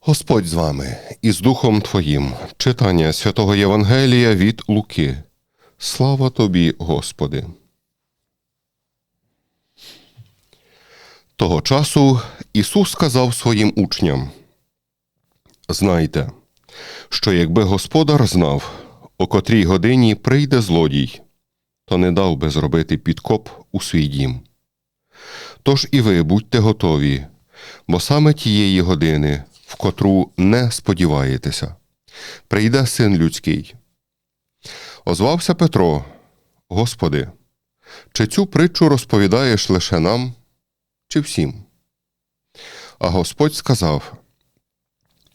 Господь з вами і з Духом Твоїм. Читання святого Євангелія від Луки. Слава тобі, Господи. Того часу Ісус сказав своїм учням: Знайте, що якби господар знав, о котрій годині прийде злодій, то не дав би зробити підкоп у свій дім. Тож і ви будьте готові, бо саме тієї години, в котру не сподіваєтеся, прийде син людський. Озвався Петро, Господи, чи цю притчу розповідаєш лише нам, чи всім? А Господь сказав: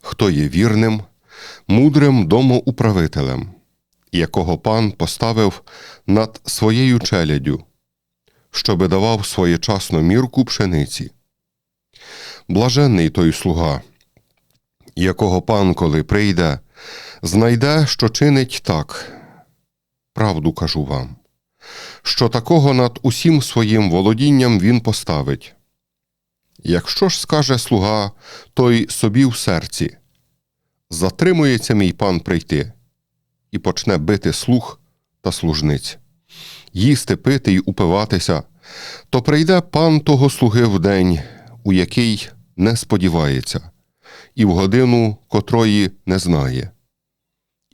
Хто є вірним, мудрим домоуправителем, якого пан поставив над своєю челядю, щоби давав своєчасно мірку пшениці. Блаженний той слуга, якого пан, коли прийде, знайде, що чинить так. Правду кажу вам, що такого над усім своїм володінням він поставить. Якщо ж скаже слуга, той собі в серці, затримується мій пан прийти, і почне бити слуг та служниць, їсти, пити й упиватися, то прийде пан того слуги в день, у який не сподівається, і в годину котрої не знає,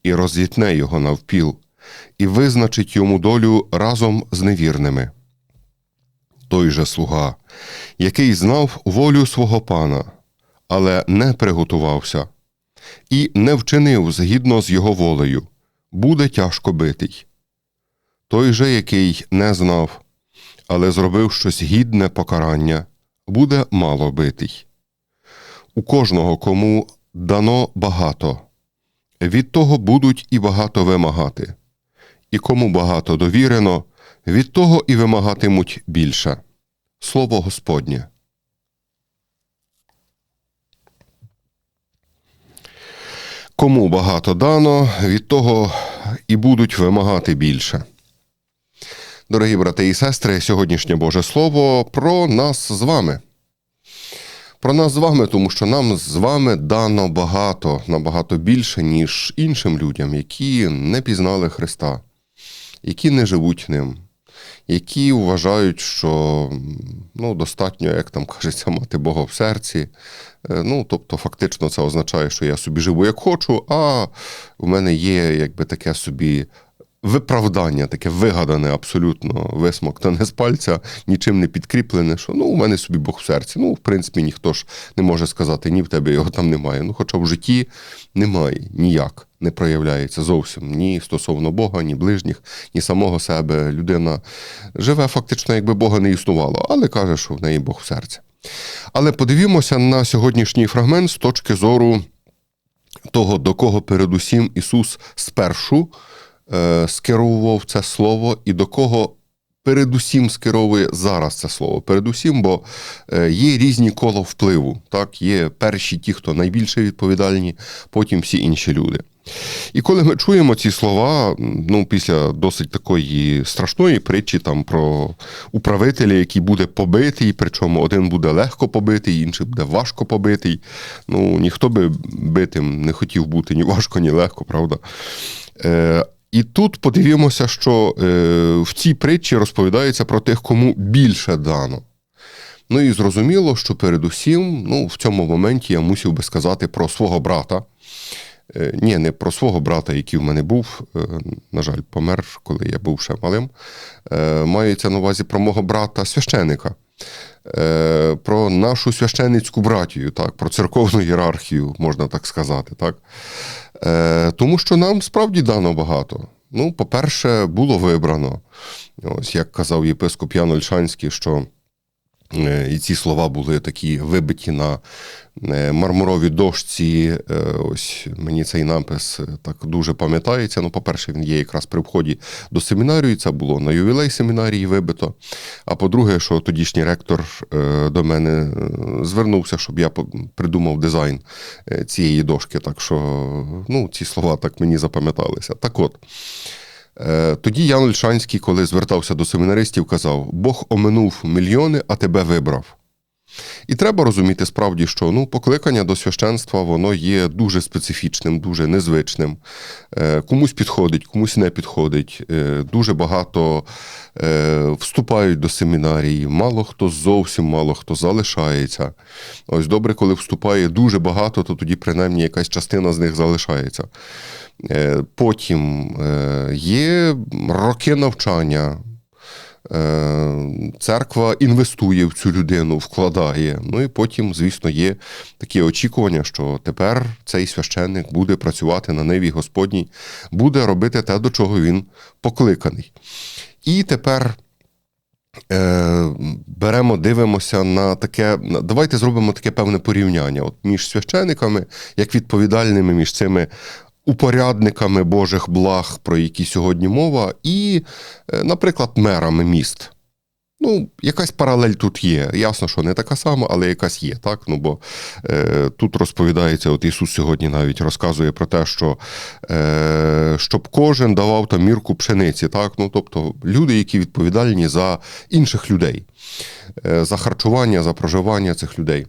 і розітне його навпіл, і визначить йому долю разом з невірними. Той же слуга, який знав волю свого пана, але не приготувався, і не вчинив згідно з його волею, буде тяжко битий. Той же, який не знав, але зробив щось гідне покарання, буде мало битий. У кожного, кому дано багато, від того будуть і багато вимагати, і кому багато довірено, від того і вимагатимуть більше. Слово Господнє. Кому багато дано, від того і будуть вимагати більше. Дорогі брати і сестри, сьогоднішнє Боже Слово про нас з вами. Про нас з вами, тому що нам з вами дано багато, набагато більше, ніж іншим людям, які не пізнали Христа, які не живуть ним, які вважають, що ну, достатньо, як там кажеться, мати Бога в серці. Е, Ну, тобто, фактично, це означає, що я собі живу як хочу, а в мене є якби таке собі виправдання, таке вигадане, абсолютно висмоктане з пальця, нічим не підкріплене, що ну, у мене собі Бог в серці. Ну, в принципі, ніхто ж не може сказати, ні в тебе його там немає. Ну, хоча в житті немає ніяк. Не проявляється зовсім ні стосовно Бога, ні ближніх, ні самого себе. Людина живе фактично, якби Бога не існувало, але каже, що в неї Бог в серці. Але подивімося на сьогоднішній фрагмент з точки зору того, до кого передусім Ісус спершу е, скеровував це слово, і до кого передусім скеровує зараз це слово. Передусім, бо е, є різні кола впливу. Так, Є перші ті, хто найбільше відповідальні, потім всі інші люди. І коли ми чуємо ці слова, ну після досить такої страшної притчі там про управителя, який буде побитий, причому один буде легко побитий, інший буде важко побитий. Ну ніхто би битим не хотів бути ні важко, ні легко, правда. Е, І тут подивимося, що е, в цій притчі розповідається про тих, кому більше дано. Ну і зрозуміло, що передусім, ну, в цьому моменті я мусив би сказати про свого брата. Е, Ні, не про свого брата, який в мене був, е, на жаль, помер, коли я був ще малим. Мається на увазі про мого брата священика, про нашу священницьку братію, так, про церковну ієрархію, можна так сказати. Так. Е, Тому що нам справді дано багато. Ну, по-перше, було вибрано. Ось як казав єпископ Ян Ольшанський, що І ці слова були такі вибиті на е, мармуровій дошці. Е, Ось мені цей напис е, так дуже пам'ятається. Ну, по-перше, він є якраз при вході до семінарії. Це було на ювілей семінарії вибито. А по-друге, що тодішній ректор е, до мене е, звернувся, щоб я придумав дизайн е, цієї дошки. Так що ну, ці слова так мені запам'яталися. Так от. Е, Тоді Ян Ольшанський, коли звертався до семінаристів, казав: Бог оминув мільйони, а тебе вибрав. І треба розуміти справді, що ну, покликання до священства воно є дуже специфічним, дуже незвичним. Е, Комусь підходить, комусь не підходить. Е, Дуже багато е, вступають до семінарії, мало хто зовсім мало хто залишається. Ось добре, коли вступає дуже багато, то тоді принаймні якась частина з них залишається. Потім є роки навчання. Е, Церква інвестує в цю людину, вкладає. Ну і потім, звісно, є такі очікування, що тепер цей священник буде працювати на ниві Господній, буде робити те, до чого він покликаний. І тепер е, беремо, дивимося на таке. Давайте зробимо таке певне порівняння от між священиками, як відповідальними між цими упорядниками Божих благ, про які сьогодні мова, і, е, наприклад, мерами міст. Ну, якась паралель тут є. Ясно, що не така сама, але якась є, так? Ну, бо е, тут розповідається, от Ісус сьогодні навіть розказує про те, що е, щоб кожен давав там мірку пшениці, так? Ну, тобто люди, які відповідальні за інших людей, е, за харчування, за проживання цих людей.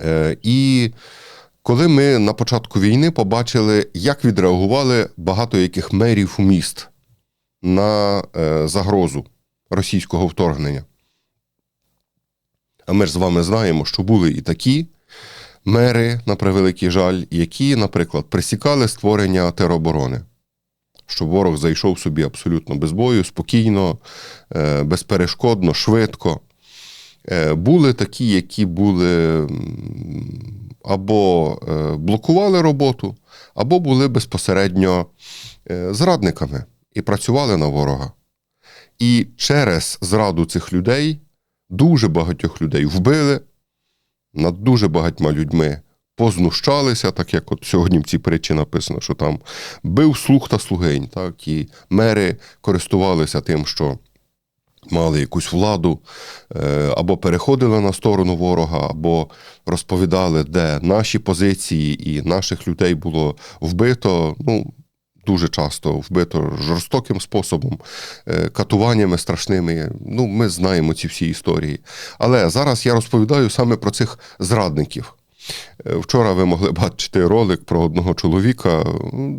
Е, і коли ми на початку війни побачили, як відреагували багато яких мерів міст на е, загрозу російського вторгнення. А ми ж з вами знаємо, що були і такі мери, на превеликий жаль, які, наприклад, присікали створення тероборони. Щоб ворог зайшов собі абсолютно без бою, спокійно, е, безперешкодно, швидко. Е, Були такі, які були або е, блокували роботу, або були безпосередньо е, зрадниками і працювали на ворога. І через зраду цих людей дуже багатьох людей вбили, над дуже багатьма людьми познущалися, так як от сьогодні в цій притчі написано, що там бив слух та слугинь, так, і мери користувалися тим, що мали якусь владу, е, або переходили на сторону ворога, або розповідали, де наші позиції і наших людей було вбито. Ну, дуже часто вбито жорстоким способом, е, катуваннями страшними. Ну, ми знаємо ці всі історії. Але зараз я розповідаю саме про цих зрадників. Е, Вчора ви могли бачити ролик про одного чоловіка.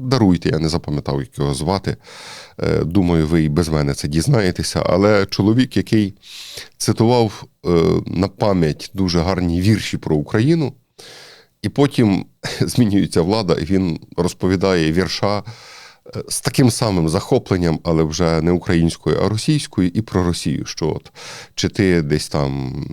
Даруйте, я не запам'ятав, як його звати. Е, Думаю, ви і без мене це дізнаєтеся. Але чоловік, який цитував е, на пам'ять дуже гарні вірші про Україну, і потім змінюється влада, і він розповідає вірша з таким самим захопленням, але вже не українською, а російською, і про Росію. Що от чи ти десь там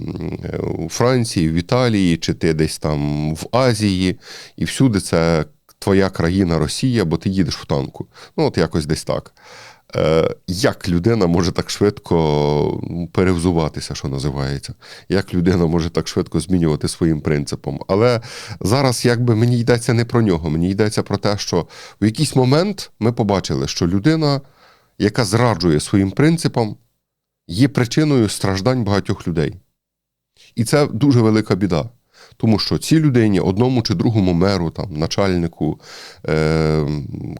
е, у Франції, в Італії, чи ти десь там в Азії, і всюди це твоя країна Росія, бо ти їдеш в танку. Ну, от якось десь так. Е, Як людина може так швидко перевзуватися, що називається? Як людина може так швидко змінювати своїм принципом? Але зараз якби мені йдеться не про нього, мені йдеться про те, що в якийсь момент ми побачили, що людина, яка зраджує своїм принципам, є причиною страждань багатьох людей. І це дуже велика біда. Тому що цій людині, одному чи другому меру, там, начальнику, е-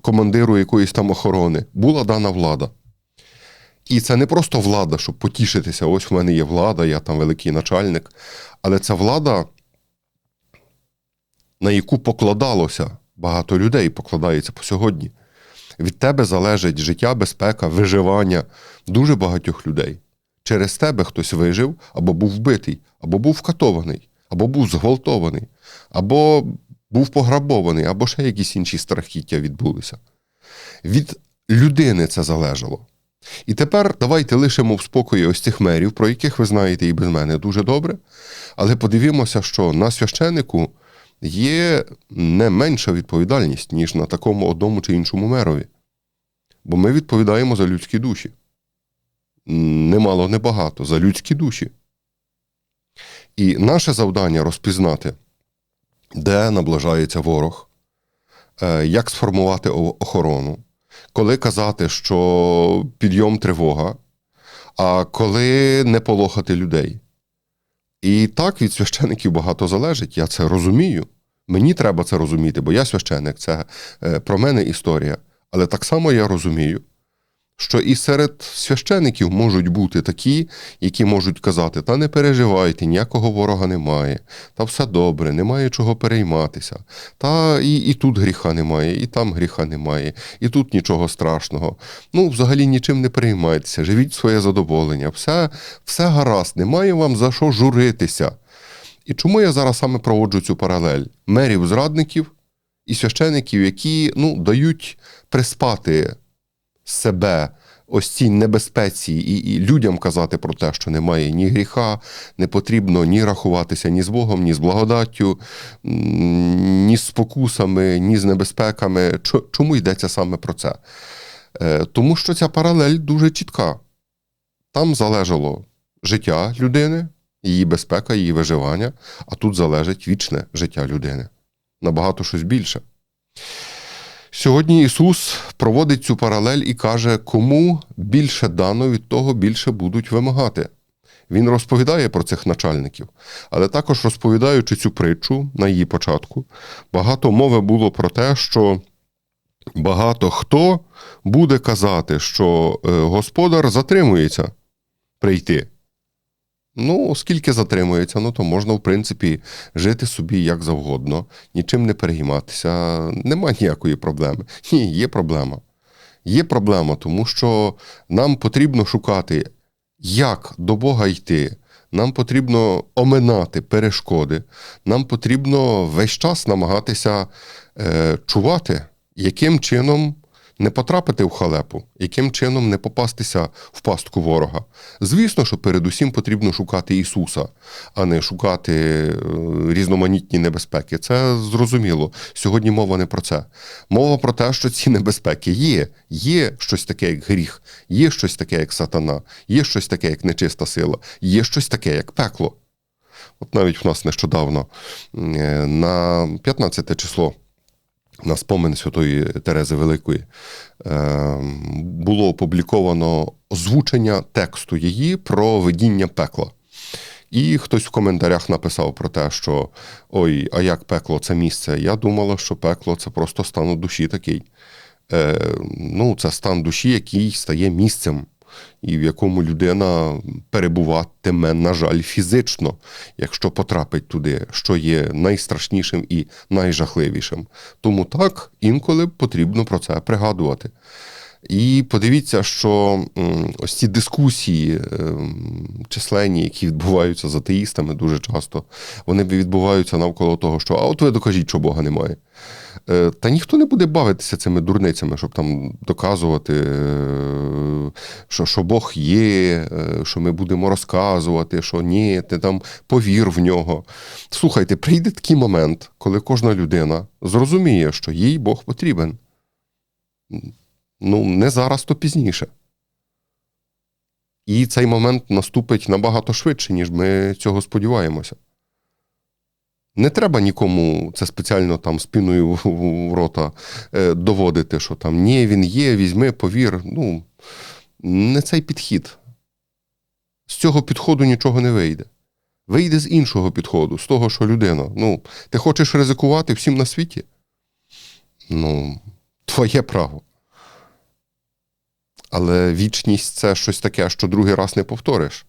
командиру якоїсь там охорони, була дана влада. І це не просто влада, щоб потішитися, ось в мене є влада, я там великий начальник. Але це влада, на яку покладалося багато людей, покладається по сьогодні. Від тебе залежить життя, безпека, виживання дуже багатьох людей. Через тебе хтось вижив, або був вбитий, або був вкатований, або був зґвалтований, або був пограбований, або ще якісь інші страхіття відбулися. Від людини це залежало. І тепер давайте лишимо в спокої ось цих мерів, про яких ви знаєте і без мене дуже добре. Але подивімося, що на священику є не менша відповідальність, ніж на такому одному чи іншому мерові. Бо ми відповідаємо за людські душі. Немало, небагато, за людські душі. І наше завдання розпізнати, де наближається ворог, е, як сформувати охорону, коли казати, що підйом тривога, а коли не полохати людей. І так від священиків багато залежить. Я це розумію. Мені треба це розуміти, бо я священик, це е, про мене історія. Але так само я розумію, що і серед священиків можуть бути такі, які можуть казати: та не переживайте, ніякого ворога немає, та все добре, немає чого перейматися. Та і, і тут гріха немає, і там гріха немає, і тут нічого страшного. Ну, взагалі нічим не переймайтеся, живіть своє задоволення, все, все гаразд, немає вам за що журитися. І чому я зараз саме проводжу цю паралель? Мерів зрадників і священиків, які ну, дають приспати себе ось цій небезпеці, і, і людям казати про те, що немає ні гріха, не потрібно ні рахуватися ні з Богом, ні з благодаттю, ні з спокусами, ні з небезпеками. Чому йдеться саме про це? Е, Тому що ця паралель дуже чітка. Там залежало життя людини, її безпека, її виживання, а тут залежить вічне життя людини. Набагато щось більше. Сьогодні Ісус проводить цю паралель і каже, кому більше дано, від того більше будуть вимагати. Він розповідає про цих начальників, але також розповідаючи цю притчу на її початку, багато мови було про те, що багато хто буде казати, що е, господар затримується прийти. Ну, оскільки затримується, ну то можна, в принципі, жити собі як завгодно, нічим не перейматися. Нема ніякої проблеми. Ні, є проблема. Є проблема, тому що нам потрібно шукати, як до Бога йти. Нам потрібно оминати перешкоди, нам потрібно весь час намагатися е, чувати, яким чином не потрапити в халепу, яким чином не попастися в пастку ворога. Звісно, що передусім потрібно шукати Ісуса, а не шукати е, різноманітні небезпеки. Це зрозуміло. Сьогодні мова не про це. Мова про те, що ці небезпеки є. Є щось таке, як гріх, є щось таке, як сатана, є щось таке, як нечиста сила, є щось таке, як пекло. От навіть в нас нещодавно е, на 15 число на спомин Святої Терези Великої е, було опубліковано озвучення тексту її про видіння пекла. І хтось в коментарях написав про те, що ой, а як пекло це місце? Я думала, що пекло це просто стан душі такий. Е, ну, це стан душі, який стає місцем, і в якому людина перебуватиме, на жаль, фізично, якщо потрапить туди, що є найстрашнішим і найжахливішим. Тому так інколи потрібно про це пригадувати. І подивіться, що ось ці дискусії ем, численні, які відбуваються з атеїстами дуже часто, вони відбуваються навколо того, що а от ви докажіть, що Бога немає. Е, Та ніхто не буде бавитися цими дурницями, щоб там доказувати, е, що, що Бог є, е, що ми будемо розказувати, що ні, ти там повір в нього. Слухайте, прийде такий момент, коли кожна людина зрозуміє, що їй Бог потрібен. Ну, не зараз, то пізніше. І цей момент наступить набагато швидше, ніж ми цього сподіваємося. Не треба нікому це спеціально там спиною в- в рота е, доводити, що там ні, він є, візьми, повір. Ну, не цей підхід. З цього підходу нічого не вийде. Вийде з іншого підходу, з того, що людина. Ну, ти хочеш ризикувати всім на світі? Ну, твоє право. Але вічність це щось таке, що другий раз не повториш.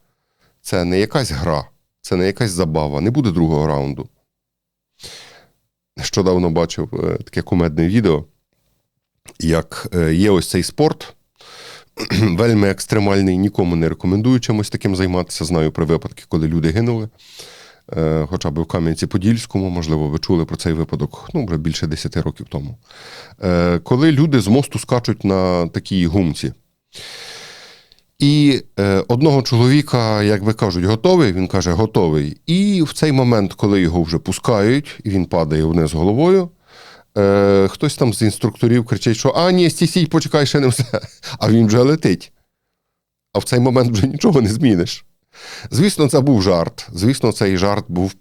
Це не якась гра, це не якась забава, не буде другого раунду. Нещодавно бачив е, таке кумедне відео, як е, є ось цей спорт, вельми екстремальний, нікому не рекомендую чимось таким займатися. Знаю про випадки, коли люди гинули. Е, Хоча б в Кам'янці-Подільському, можливо, ви чули про цей випадок ну, вже більше 10 років тому. Коли люди з мосту скачуть на такій гумці. І е, одного чоловіка, як би кажуть, готовий, він каже, готовий. І в цей момент, коли його вже пускають, і він падає вниз головою, е, хтось там з інструкторів кричить, що а, ні, стій, стій, почекай, ще не все. А він вже летить. А в цей момент вже нічого не зміниш. Звісно, це був жарт. Звісно, цей жарт був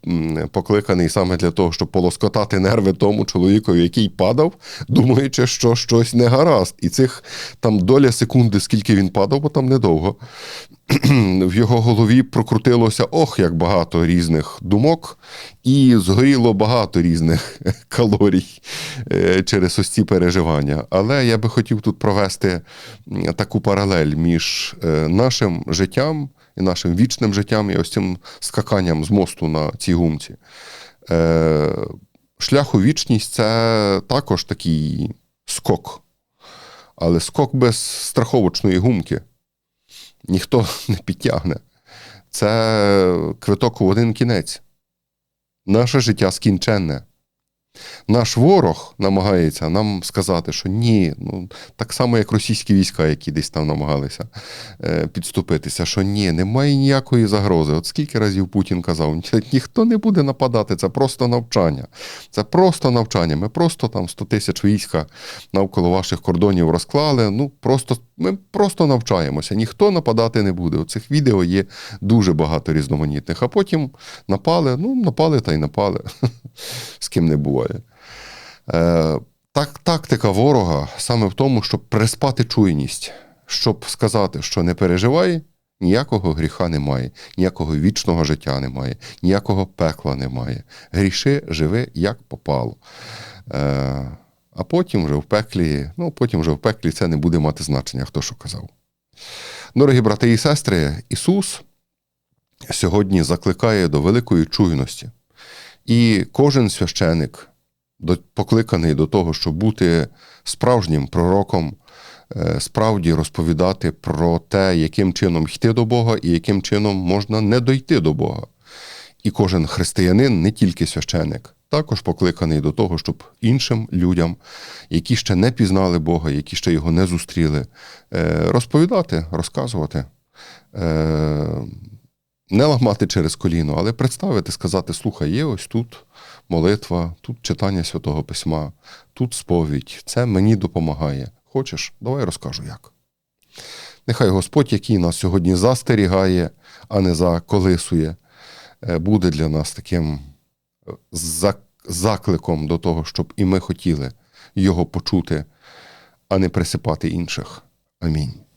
покликаний саме для того, щоб полоскотати нерви тому чоловікові, який падав, думаючи, що щось не гаразд. І цих там доля секунди, скільки він падав, бо там недовго. В його голові прокрутилося ох, як багато різних думок, і згоріло багато різних калорій е, через ось ці переживання. Але я би хотів тут провести таку паралель між е, нашим життям і нашим вічним життям, і ось цим скаканням з мосту на цій гумці. Е, Шлях у вічність це також такий скок, але скок без страховочної гумки. Ніхто не підтягне. Це квиток у один кінець. Наше життя скінченне. Наш ворог намагається нам сказати, що ні, ну так само, як російські війська, які десь там намагалися е, підступитися, що ні, немає ніякої загрози. От скільки разів Путін казав, «Ні- ніхто не буде нападати, це просто навчання. Це просто навчання. Ми просто там 100 тисяч війська навколо ваших кордонів розклали. Ну просто ми просто навчаємося. Ніхто нападати не буде. У цих відео є дуже багато різноманітних. А потім напали, ну напали та й напали. З ким не буває. Е, так, тактика ворога саме в тому, щоб приспати чуйність, щоб сказати, що не переживай, ніякого гріха немає, ніякого вічного життя немає, ніякого пекла немає. Гріши, живи як попало. Е, а потім вже в пеклі, ну потім вже в пеклі це не буде мати значення, хто що казав. Дорогі брати і сестри, Ісус сьогодні закликає до великої чуйності. І кожен священик, покликаний до того, щоб бути справжнім пророком, е, справді розповідати про те, яким чином йти до Бога і яким чином можна не дойти до Бога. І кожен християнин, не тільки священик, також покликаний до того, щоб іншим людям, які ще не пізнали Бога, які ще його не зустріли, е, розповідати, розказувати. Е, Не ламати через коліно, але представити, сказати: слухай, є ось тут молитва, тут читання Святого Письма, тут сповідь. Це мені допомагає. Хочеш? Давай розкажу як. Нехай Господь, який нас сьогодні застерігає, а не заколисує, е, буде для нас таким е, закликом до того, щоб і ми хотіли його почути, а не присипати інших. Амінь.